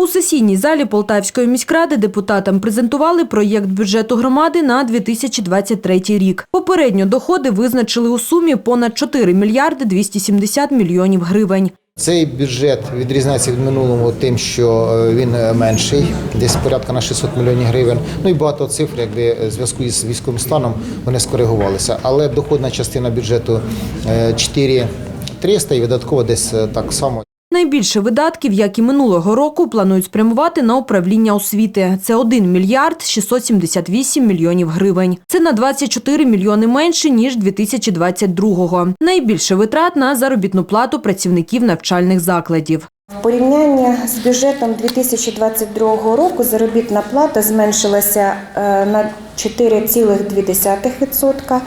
У сесійній залі Полтавської міськради депутатам презентували проєкт бюджету громади на 2023 рік. Попередньо доходи визначили у сумі понад 4 мільярди 270 мільйонів гривень. Цей бюджет відрізняється від минулого тим, що е, він е, менший, десь порядка на 600 мільйонів гривень. Ну і багато цифр, якби в зв'язку із військовим станом, вони скоригувалися. Але доходна частина бюджету е, 4300 і видатково десь е, так само. Найбільше видатків, як і минулого року, планують спрямувати на управління освіти. Це 1 мільярд 678 мільйонів гривень. Це на 24 мільйони менше, ніж 2022-го. Найбільше витрат на заробітну плату працівників навчальних закладів. В порівнянні з бюджетом 2022 року заробітна плата зменшилася е, на 4,2%,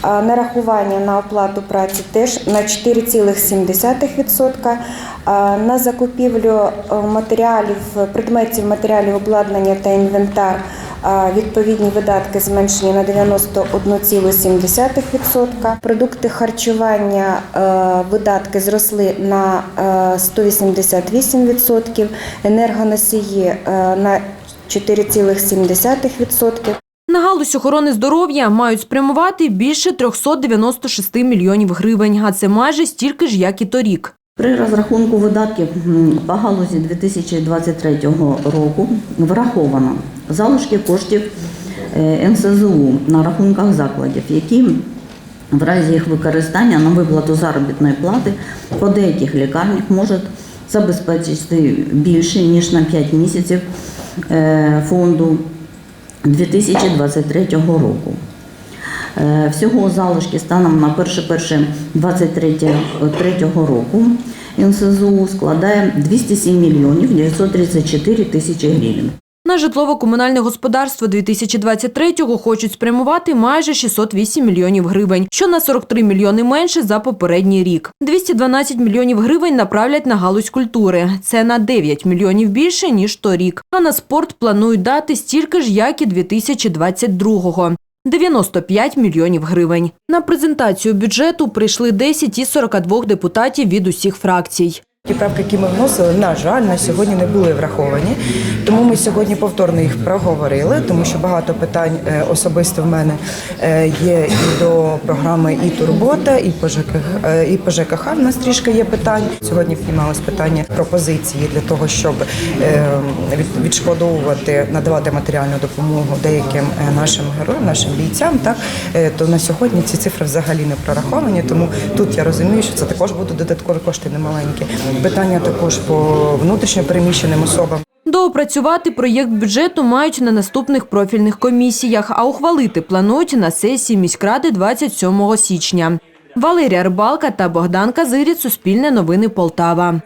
а нарахування на оплату праці теж на 4,7%, а на закупівлю е, матеріалів, предметів матеріалів обладнання та інвентар відповідні видатки зменшені на 91,7%. Продукти харчування е, видатки зросли на е, 188%, енергоносії е, на 4,7%. На галузь охорони здоров'я мають спрямувати більше 396 мільйонів гривень, а це майже стільки ж, як і торік. При розрахунку видатків по галузі 2023 року враховано залишки коштів е, НСЗУ на рахунках закладів, які в разі їх використання на виплату заробітної плати по деяких лікарнях можуть забезпечити більше ніж на 5 місяців е, фонду 2023 року. Е, Всього залишки станом на 1.1.23 року НСЗУ складає 207 мільйонів 934 тисячі гривень. На житлово-комунальне господарство 2023-го хочуть спрямувати майже 608 мільйонів гривень, що на 43 мільйони менше за попередній рік. 212 мільйонів гривень направлять на галузь культури. Це на 9 мільйонів більше, ніж торік. А на спорт планують дати стільки ж, як і 2022-го. 95 мільйонів гривень. На презентацію бюджету прийшли 10 із 42 депутатів від усіх фракцій. Ті правки, які ми вносили, на жаль, на сьогодні не були враховані. Тому ми сьогодні повторно їх проговорили, тому що багато питань е, особисто в мене е, є і до програми і турбота, і по ЖКХ, е, і по ЖКХ в нас трішки є питань. Сьогодні піднімалось питання пропозиції для того, щоб відшкодовувати, надавати матеріальну допомогу деяким нашим героям, нашим бійцям. Так то на сьогодні ці цифри взагалі не прораховані. Тому тут я розумію, що це також будуть додаткові кошти немаленькі. Питання також по внутрішньопереміщеним особам. Доопрацювати проєкт бюджету мають на наступних профільних комісіях, а ухвалити планують на сесії міськради 27 січня. Валерія Рибалка та Богдан Казирі Суспільне новини Полтава.